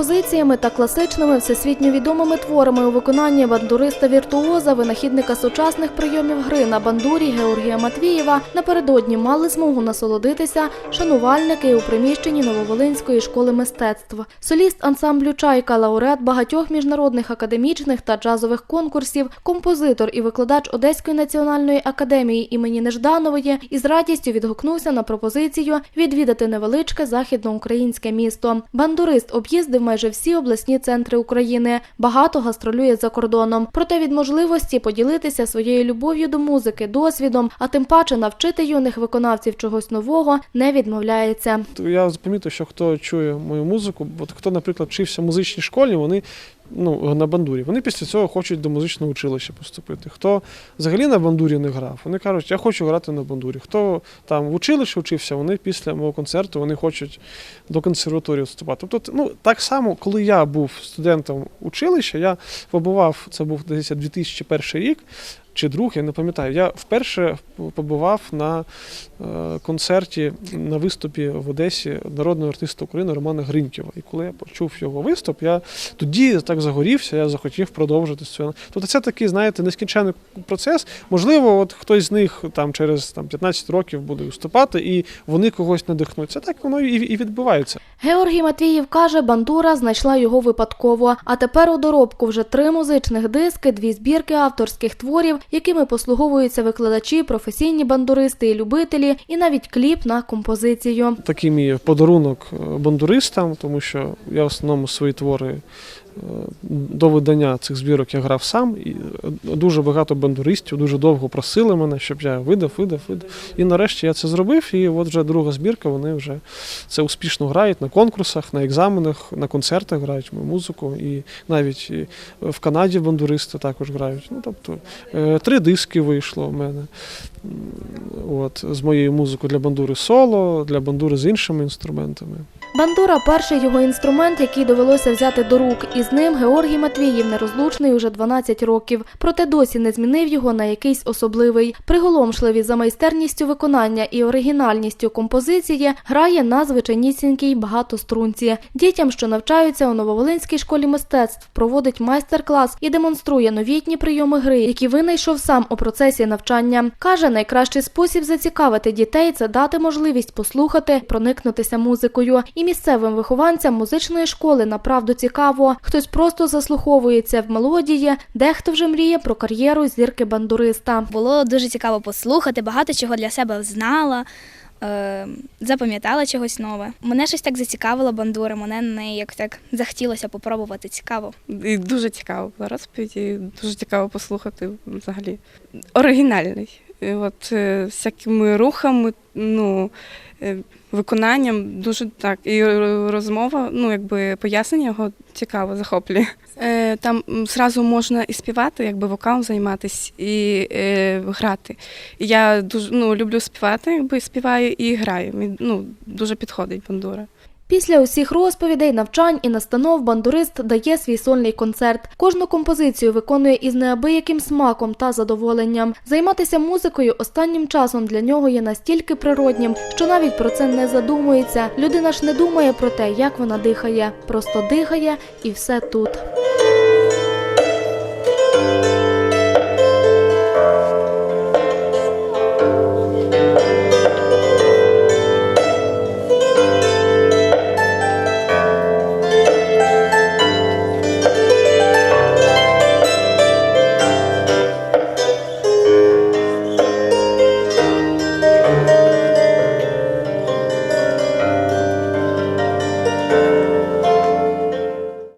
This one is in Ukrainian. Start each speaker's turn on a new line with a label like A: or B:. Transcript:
A: композиціями та класичними всесвітньо відомими творами у виконанні бандуриста віртуоза, винахідника сучасних прийомів гри на бандурі Георгія Матвієва напередодні мали змогу насолодитися шанувальники у приміщенні Нововолинської школи мистецтв. Соліст ансамблю Чайка, лауреат багатьох міжнародних академічних та джазових конкурсів, композитор і викладач Одеської національної академії імені Нежданової із радістю відгукнувся на пропозицію відвідати невеличке західноукраїнське місто. Бандурист об'їздив майже всі обласні центри України. Багато гастролює за кордоном. Проте від можливості поділитися своєю любов'ю до музики, досвідом, а тим паче навчити юних виконавців чогось нового не відмовляється.
B: Я помітив, що хто чує мою музику, от хто, наприклад, вчився в музичній школі, вони ну, на бандурі, вони після цього хочуть до музичного училища поступити. Хто взагалі на бандурі не грав, вони кажуть, я хочу грати на бандурі. Хто там в училищі вчився, вони після мого концерту вони хочуть до консерваторії вступати. Тобто, ну так само, коли я був студентом училища, я побував, це був десь 2001 рік. Чи друг, я не пам'ятаю. Я вперше побував на е, концерті на виступі в Одесі народного артиста України Романа Гринькєва. І коли я почув його виступ, я тоді так загорівся, я захотів продовжити це. Тобто це такий, знаєте, нескінченний процес. Можливо, от хтось з них там через там 15 років буде виступати, і вони когось надихнуть. Це так воно і, і відбувається.
A: Георгій Матвіїв каже, бандура знайшла його випадково. А тепер у доробку вже три музичних диски, дві збірки авторських творів, якими послуговуються викладачі, професійні бандуристи і любителі, і навіть кліп на композицію.
B: Такий мій подарунок е, бандуристам, тому що я в основному свої твори до видання цих збірок я грав сам. І е, дуже багато бандуристів дуже довго просили мене, щоб я видав, видав, видав. І нарешті я це зробив. І от вже друга збірка, вони вже це успішно грають на конкурсах, на екзаменах, на концертах грають мою музику. І навіть в Канаді бандуристи також грають. Ну, тобто е, три диски вийшло в мене. От, з моєю музикою для бандури соло, для бандури з іншими інструментами.
A: Бандура перший його інструмент, який довелося взяти до рук, і з ним Георгій Матвіїв нерозлучний уже 12 років. Проте досі не змінив його на якийсь особливий. Приголомшливі за майстерністю виконання і оригінальністю композиції грає на звичайнісінькій багатострунці. Дітям, що навчаються у Нововолинській школі мистецтв, проводить майстер-клас і демонструє новітні прийоми гри, які винайшов сам у процесі навчання. Каже, найкращий спосіб зацікавити дітей це дати можливість послухати, проникнутися музикою. І місцевим вихованцям музичної школи направду цікаво. Хтось просто заслуховується в мелодії, дехто вже мріє про кар'єру зірки бандуриста.
C: Було дуже цікаво послухати, багато чого для себе знала, е, запам'ятала чогось нове. Мене щось так зацікавило бандура, мене не як так захотілося попробувати цікаво.
D: І дуже цікаво була розповідь, і дуже цікаво послухати взагалі. Оригінальний. От е, всякими рухами, ну, е, виконанням дуже так. І розмова, ну, якби пояснення його цікаво, захоплює. Е, там зразу можна і співати, якби вокалом займатися, і е, грати. Я дуже ну, люблю співати, якби співаю і граю. Ну, дуже підходить бандура.
A: Після усіх розповідей, навчань і настанов бандурист дає свій сольний концерт. Кожну композицію виконує із неабияким смаком та задоволенням. Займатися музикою останнім часом для нього є настільки природнім, що навіть про це не задумується. Людина ж не думає про те, як вона дихає, просто дихає і все тут.